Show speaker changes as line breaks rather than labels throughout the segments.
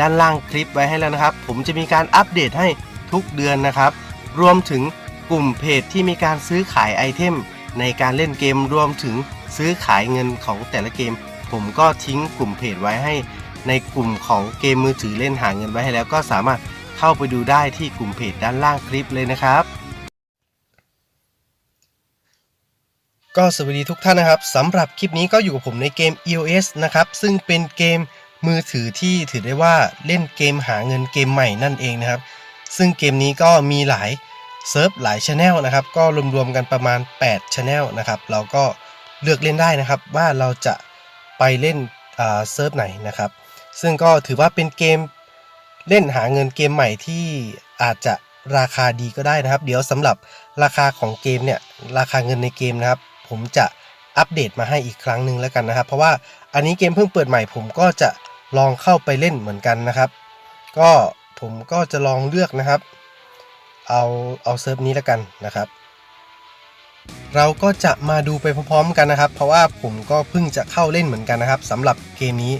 ด้านล่างคลิปไว้ให้แล้วนะครับ ผมจะมีการอัปเดตให้ทุกเดือนนะครับ รวมถึงกลุ่มเพจที่มีการซื้อขายไอเทม ในการเล่นเกมรวมถึงซื้อขายเงินของแต่ละเกม ผมก็ทิ้งกลุ่มเพจไว้ให้ ในกลุ่มของเกมมือถือเล่นหาเงินไว้ให้แล้วก็สามารถเข้าไปดูได้ที่กลุ่มเพจด้านล่างคลิปเลยนะครับ ก็สวัสดีทุกท่านนะครับสำหรับคลิปนี้ก็อยู่กับผมในเกม EOS นะครับ ซึ่งเป็นเกม มือถือที่ถือได้ว่าเล่นเกมหาเงินเกมใหม่นั่นเองนะครับ ซึ่งเกมนี้ก็มีหลายเซิร์ฟหลายช anel นะครับ ก็รวมๆกันประมาณ8 channel นะครับ เราก็เลือกเล่นได้นะครับ ว่าเราจะไปเล่นเซิร์ฟไหนนะครับ ซึ่งก็ถือว่าเป็นเกมเล่นหาเงินเกมใหม่ที่อาจจะราคาดีก็ได้นะครับ เดี๋ยวสำหรับราคาของเกมเนี่ยราคาเงินในเกมนะครับ ผมจะอัปเดตมาให้อีกครั้งหนึ่งแล้วกันนะครับ เพราะว่าอันนี้เกมเพิ่งเปิดใหม่ผมก็จะ ลองเข้าไปเล่นเหมือนกันนะครับ ก็ผมก็จะลองเลือกนะครับ เอาเอาเซิร์ฟนี้แล้วกันนะครับ เราก็จะมาดูไปพร้อมๆกันนะครับ เพราะว่าผมก็เพิ่งจะเข้าเล่นเหมือนกันนะครับสำหรับเกมนี้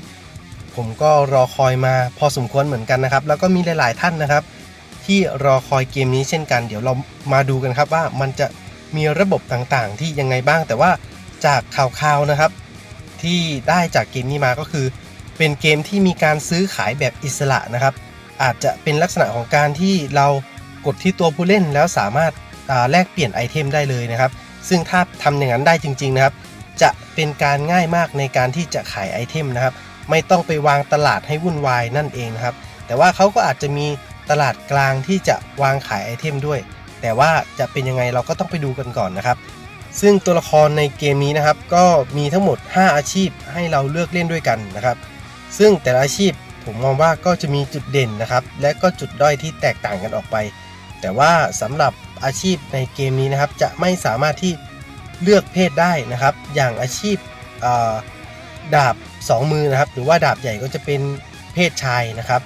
ผมก็รอคอยมาพอสมควรเหมือนกันนะครับ แล้วก็มีหลายๆท่านนะครับ ที่รอคอยเกมนี้เช่นกัน เดี๋ยวเรามาดูกันครับว่ามันจะมีระบบต่างๆ ที่ยังไงบ้าง แต่ว่าจากข่าวๆนะครับ ที่ได้จากเกมนี้มาก็คือ เป็นเกมที่มีการซื้อขายแบบอิสระนะครับ อาจจะเป็นลักษณะของการที่เรากดที่ตัวผู้เล่นแล้วสามารถแลกเปลี่ยนไอเทมได้เลยนะครับ ซึ่งถ้าทำอย่างนั้นได้จริง ๆนะครับ จะเป็นการง่ายมากในการที่จะขายไอเทมนะครับ ไม่ต้องไปวางตลาดให้วุ่นวายนั่นเองนะครับ แต่ว่าเขาก็อาจจะมีตลาดกลางที่จะวางขายไอเทมด้วย แต่ว่าจะเป็นยังไงเราก็ต้องไปดูกันก่อนนะครับ ซึ่งตัวละครในเกมนี้นะครับ ก็มีทั้งหมด 5 อาชีพให้เราเลือกเล่นด้วยกันนะครับ ซึ่งแต่ละอาชีพผมมองว่าก็จะมีจุดเด่นนะครับ และก็จุดด้อยที่แตกต่างกันออกไป แต่ว่าสำหรับอาชีพในเกมนี้นะครับ จะไม่สามารถที่เลือกเพศได้นะครับ อย่างอาชีพอ่าดาบ 2 มือนะครับ หรือว่าดาบใหญ่ก็จะเป็นเพศชายนะครับ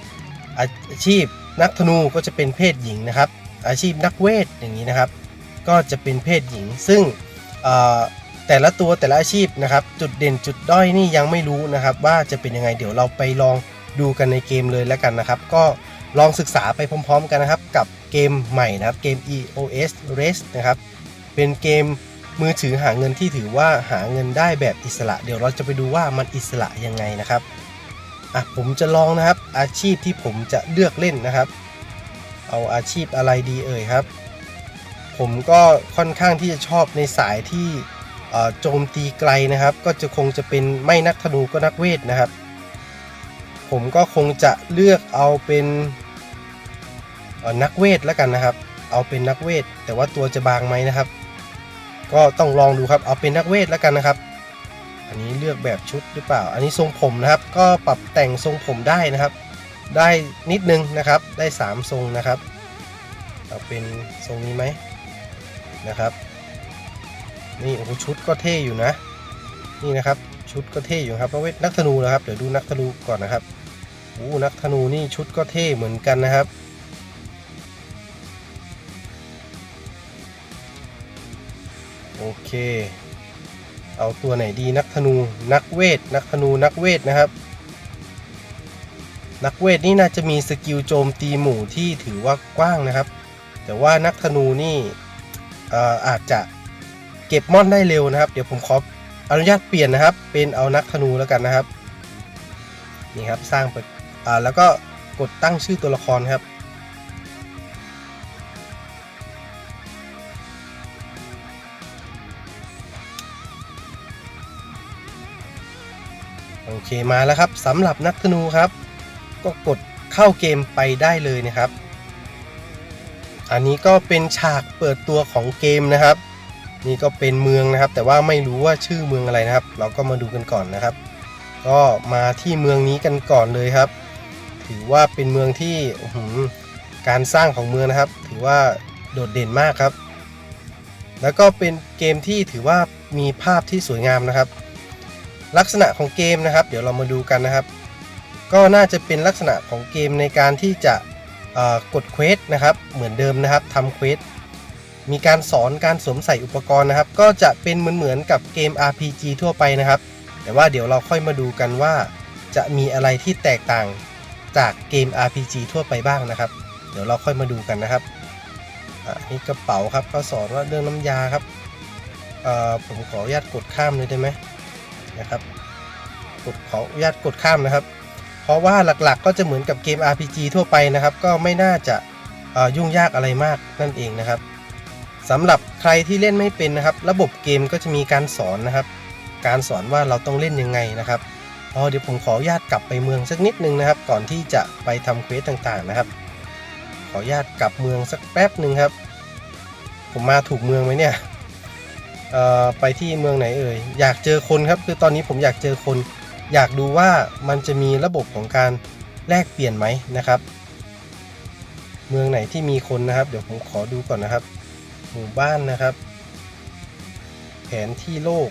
อาอาชีพนักธนูก็จะเป็นเพศหญิงนะครับ อาชีพนักเวทอย่างนี้นะครับ ก็จะเป็นเพศหญิง ซึ่ง แต่ละตัวแต่ละอาชีพนะครับจุดเด่นจุดด้อยนี่ยังไม่รู้นะครับ ว่าจะเป็นยังไงเดี๋ยวเราไปลองดูกันในเกมเลยแล้วกันนะครับ ก็ลองศึกษาไปพร้อม ๆ กันนะครับ กับเกมใหม่นะครับเกม EOS Race นะครับเป็นเกมมือถือหาเงินที่ถือว่าหาเงินได้แบบอิสระ เดี๋ยวเราจะไปดูว่ามันอิสระยังไงนะครับอะผมจะลองนะครับอาชีพที่ผมจะเลือกเล่นนะครับ เอาอาชีพอะไรดีเอ่ยครับ ผมก็ค่อนข้างที่จะชอบในสายที่ โจมตีไกลนะครับ ก็จะคงจะเป็นไม่นักธนูก็นักเวทนะครับ ผมก็คงจะเลือกเอาเป็นนักเวทแล้วกันนะครับ เอาเป็นนักเวท แต่ว่าตัวจะบางไหมนะครับ ก็ต้องลองดูครับเอาเป็นนักเวทแล้วกันนะครับ อันนี้เลือกแบบชุดหรือเปล่า อันนี้ทรงผมนะครับ ก็ปรับแต่งทรงผมได้นะครับ ได้นิดนึงนะครับ ได้ 3 ทรงนะครับ เอาเป็นทรงนี้ไหมนะครับ นี่โอ้โหชุดก็เท่อยู่นะ นี่นะครับ ชุดก็เท่อยู่ครับเพราะว่านักธนูนะครับเดี๋ยวดูนักธนูก่อนนะครับโอ้นักธนูนี่ชุดก็เท่เหมือนกันนะครับโอเค เอาตัวไหนดีนักธนูนักเวท นักธนูนักเวทนะครับ นักเวทนี่น่าจะมีสกิลโจมตีหมู่ที่ถือว่ากว้างนะครับ แต่ว่านักธนูนี่อออาจจะ เก็บม่อนได้เร็วนะครับ เดี๋ยวผมขออนุญาตเปลี่ยนนะครับ เป็นเอานักธนูแล้วกันนะครับนี่ครับสร้างเปิดอ่าแล้วก็กดตั้งชื่อตัวละครครับโอเคมาแล้วครับสำหรับนักธนูครับ ก็กดเข้าเกมไปได้เลยนะครับ อันนี้ก็เป็นฉากเปิดตัวของเกมนะครับ นี่ก็เป็นเมืองนะครับ แต่ว่าไม่รู้ว่าชื่อเมืองอะไรนะครับ เราก็มาดูกันก่อนนะครับ ก็มาที่เมืองนี้กันก่อนเลยครับ ถือว่าเป็นเมืองที่การสร้างของเมืองนะครับ ถือว่าโดดเด่นมากครับ แล้วก็เป็นเกมที่ถือว่ามีภาพที่สวยงามนะครับ ลักษณะของเกมนะครับ เดี๋ยวเรามาดูกันนะครับ ก็น่าจะเป็นลักษณะของเกมในการที่จะกดเควสนะครับ เหมือนเดิมนะครับทำเควส มีการสอนการสวมใส่อุปกรณ์นะครับ ก็จะเป็นเหมือนเหมือนๆกับเกม RPG ทั่วไปนะครับ แต่ว่าเดี๋ยวเราค่อยมาดูกันว่า จะมีอะไรที่แตกต่างจากเกม RPG ทั่วไปบ้างนะครับ เดี๋ยวเราค่อยมาดูกันนะครับอะนี่กระเป๋าครับเขาสอนว่าเรื่องน้ำยาครับเอ่อผมขออนุญาตกดข้ามเลยได้ไหมนะครับกดขออนุญาตกดข้ามนะครับ เพราะว่าหลักๆก็จะเหมือนกับเกม RPG ทั่วไปนะครับ ก็ไม่น่าจะเอ่อยุ่งยากอะไรมากนั่นเองนะครับ สำหรับใครที่เล่นไม่เป็นนะครับ ระบบเกมก็จะมีการสอนนะครับ การสอนว่าเราต้องเล่นยังไงนะครับอ๋อเดี๋ยวผมขออนุญาตกลับไปเมืองสักนิดนึงนะครับ ก่อนที่จะไปทำเควสต่างๆนะครับ ขออนุญาตกลับเมืองสักแป๊บหนึ่งครับ ผมมาถูกเมืองไหมเนี่ยเอ่อไปที่เมืองไหนเอ่ยอยากเจอคนครับ คือตอนนี้ผมอยากเจอคน อยากดูว่ามันจะมีระบบของการแลกเปลี่ยนไหมนะครับ เมืองไหนที่มีคนนะครับ เดี๋ยวผมขอดูก่อนนะครับ หมู่บ้านนะครับ แผนที่โลก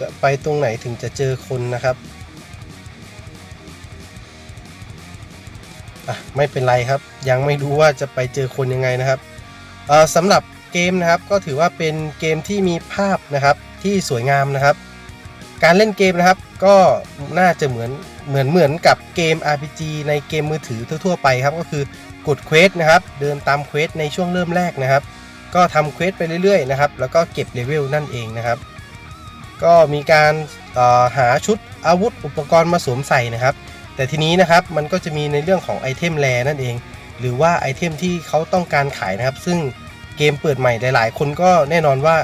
จะไปตรงไหนถึงจะเจอคนนะครับอะไม่เป็นไรครับ ยังไม่รู้ว่าจะไปเจอคนยังไงนะครับเออสำหรับเกมนะครับก็ถือว่าเป็นเกมที่มีภาพนะครับที่สวยงามนะครับ การเล่นเกมนะครับก็น่าจะเหมือนเหมือนเหมือนกับเกม RPG ในเกมมือถือทั่วๆไปครับก็คือกดเควสนะครับเดินตามเควสในช่วงเริ่มแรกนะครับ ก็ทำเควสไปเรื่อยๆนะครับแล้วก็เก็บเลเวลนั่นเองนะครับ ก็มีการหาชุดอาวุธอุปกรณ์มาสวมใส่นะครับ แต่ทีนี้นะครับมันก็จะมีในเรื่องของไอเทมแรนั่นเอง หรือว่าไอเทมที่เขาต้องการขายนะครับ ซึ่งเกมเปิดใหม่หลาย ๆ คนก็แน่นอนว่า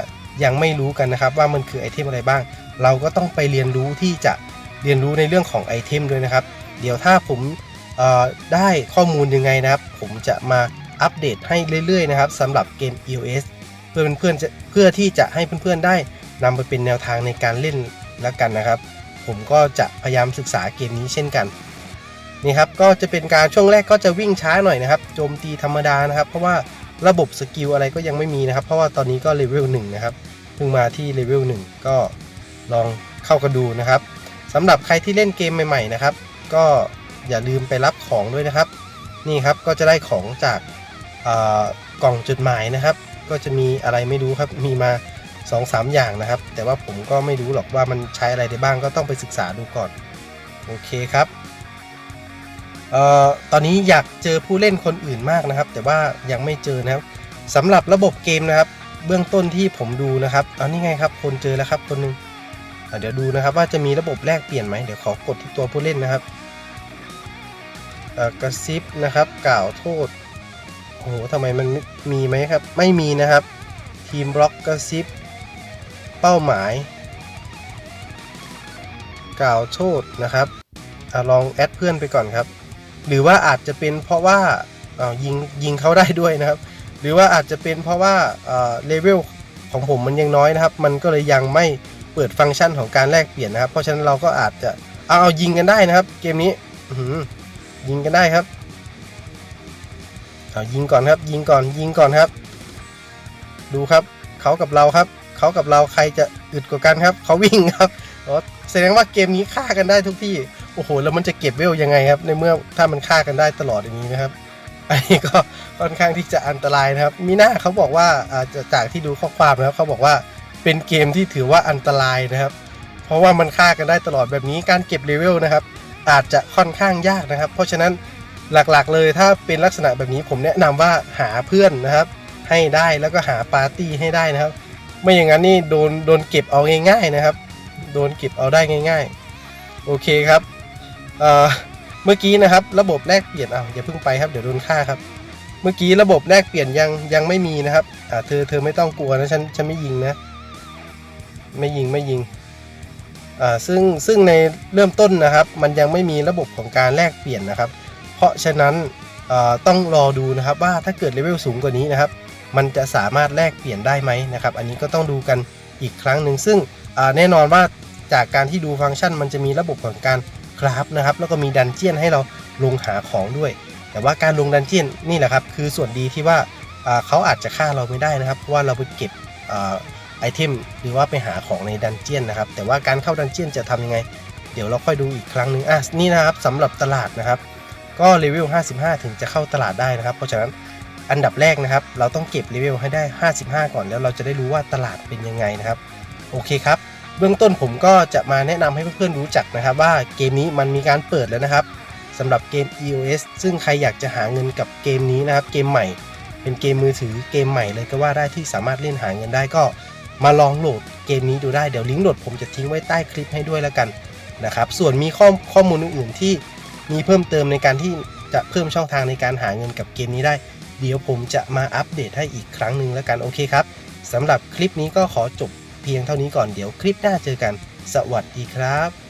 ยังไม่รู้กันนะครับว่ามันคือไอเทมอะไรบ้าง เราก็ต้องไปเรียนรู้ที่จะเรียนรู้ในเรื่องของไอเทมด้วยนะครับ เดี๋ยวถ้าผมได้ข้อมูลยังไงนะครับ ผมจะมาอัปเดตให้เรื่อยๆนะครับสำหรับเกม EOS เพื่อเพื่อนๆเพื่อที่จะให้เพื่อนๆได้นำไปเป็นแนวทางในการเล่นแล้วกันนะครับ ผมก็จะพยายามศึกษาเกมนี้เช่นกันนี่ครับก็จะเป็นการช่วงแรกก็จะวิ่งช้าหน่อยนะครับโจมตีธรรมดานะครับ เพราะว่าระบบสกิลอะไรก็ยังไม่มีนะครับ เพราะว่าตอนนี้ก็เลเวล1นะครับเพิ่งมาที่เลเวล1ก็ ลองเข้ากันดูนะครับสำหรับใครที่เล่นเกมใหม่ๆนะครับ ก็อย่าลืมไปรับของด้วยนะครับ นี่ครับก็จะได้ของจากกล่องจดหมายนะครับ ก็จะมีอะไรไม่รู้ครับมีมา 2-3 อย่างนะครับ แต่ว่าผมก็ไม่รู้หรอกว่ามันใช้อะไรได้บ้างก็ต้องไปศึกษาดูก่อน โอเคครับออตอนนี้อยากเจอผู้เล่นคนอื่นมากนะครับ แต่ว่ายังไม่เจอนะครับสำหรับระบบเกมนะครับ เบื้องต้นที่ผมดูนะครับเอานี่ไงครับ คนเจอแล้วครับคนหนึงอะ เดี๋ยวดูนะครับว่าจะมีระบบแลกเปลี่ยนไหมเดี๋ยวขอกดที่ตัวผู้เล่นนะครับกระซิบนะครับกล่าวโทษโอ้โหทำไมมันมีไหมครับ ไม่มีนะครับ ทีมบล็อกกระซิบเป้าหมาย กล่าวโทษนะครับอลองแอดเพื่อนไปก่อนครับ หรือว่าอาจจะเป็นเพราะว่าอ่ายิงยิงเขาได้ด้วยนะครับ หรือว่าอาจจะเป็นเพราะว่าเลเวลของผมมันยังน้อยนะครับ มันก็เลยยังไม่ เปิดฟังก์ชันของการแลกเปลี่ยนนะครับ เพราะฉะนั้นเราก็อาจจะเอาเอายิงกันได้นะครับ เกมนี้ยิงกันได้ครับเอายิงก่อนครับ ยิงก่อนยิงก่อนครับ ดูครับเขากับเราครับเขากับเราใครจะอึดกว่ากันครับเขาวิ่งครับแสดงว่าเกมนี้ฆ่ากันได้ทุกที่โอ้โหแล้วมันจะเก็บเวลยังไงครับ ในเมื่อถ้ามันฆ่ากันได้ตลอดอย่างนี้นะครับอันนี้ก็ค่อนข้างที่จะอันตรายนะครับ มีหน้าเขาบอกว่าจากที่ดูข้อความนะครับเขาบอกว่า เป็นเกมที่ถือว่าอันตรายนะครับ เพราะว่ามันฆ่ากันได้ตลอดแบบนี้การเก็บเลเวลนะครับ อาจจะค่อนข้างยากนะครับ เพราะฉะนั้นหลักๆเลยถ้าเป็นลักษณะแบบนี้ผมแนะนำว่าหาเพื่อนนะครับ ให้ได้แล้วก็หาปาร์ตี้ให้ได้นะครับ ไม่อย่างนั้นนี่โดนโดนเก็บเอาง่าย ๆนะครับ โดนเก็บเอาได้ง่าย ๆ โอเคครับเเมื่อกี้นะครับ ระบบแลกเปลี่ยนเอาอย่าเพิ่งไปครับเดี๋ยวโดนฆ่าครับ เมื่อกี้ระบบแลกเปลี่ยนยังยังไม่มีนะครับอ่าเธอเธอไม่ต้องกลัวนะฉันฉันไม่ยิงนะ ไม่ยิงไม่ยิงอ่าซึ่งซึ่งในเริ่มต้นนะครับ มันยังไม่มีระบบของการแลกเปลี่ยนนะครับ เพราะฉะนั้นอ่าต้องรอดูนะครับว่าถ้าเกิดเลเวลสูงกว่านี้นะครับ มันจะสามารถแลกเปลี่ยนได้ไหมนะครับ อันนี้ก็ต้องดูกันอีกครั้งหนึ่งซึ่งอ่าแน่นอนว่าจากการที่ดูฟังก์ชัน มันจะมีระบบของการคราฟนะครับ แล้วก็มีดันเจียนให้เราลงหาของด้วย แต่ว่าการลงดันเจียนนี่แหละครับ คือส่วนดีที่ว่าอ่าเขาอาจจะฆ่าเราไม่ได้นะครับ เพราะว่าเราไปเก็บอ่า เทมหรือว่าไปหาของในดันเจียนนะครับ แต่ว่าการเข้าดันเจียนจะทำยังไง เดี๋ยวเราค่อยดูอีกครั้งหนึ่งอะนี่นะครับสำหรับตลาดนะครับ ก็เลเวล 55 ถึงจะเข้าตลาดได้นะครับ เพราะฉะนั้นอันดับแรกนะครับ เราต้องเก็บเลเวลให้ได้ 55 ก่อนแล้วเราจะได้รู้ว่าตลาดเป็นยังไงนะครับ โอเคครับ เบื้องต้นผมก็จะมาแนะนำให้เพื่อนๆรู้จักนะครับ ว่าเกมนี้มันมีการเปิดแล้วนะครับสำหรับเกม EOS ซึ่งใครอยากจะหาเงินกับเกมนี้นะครับ เกมใหม่ เป็นเกมมือถือเกมใหม่เลยก็ว่าได้ที่สามารถเล่นหาเงินได้ก็ มาลองโหลดเกมนี้ดูได้เดี๋ยวลิงก์โหลดผมจะทิ้งไว้ใต้คลิปให้ด้วยแล้วกันนะครับส่วนมีข้อข้อมูลอื่นๆที่มีเพิ่มเติมในการที่จะเพิ่มช่องทางในการหาเงินกับเกมนี้ได้ เดี๋ยวผมจะมาอัปเดตให้อีกครั้งหนึ่งแล้วกันโอเคครับสำหรับคลิปนี้ก็ขอจบเพียงเท่านี้ก่อนเดี๋ยวคลิปหน้าเจอกัน สวัสดีครับ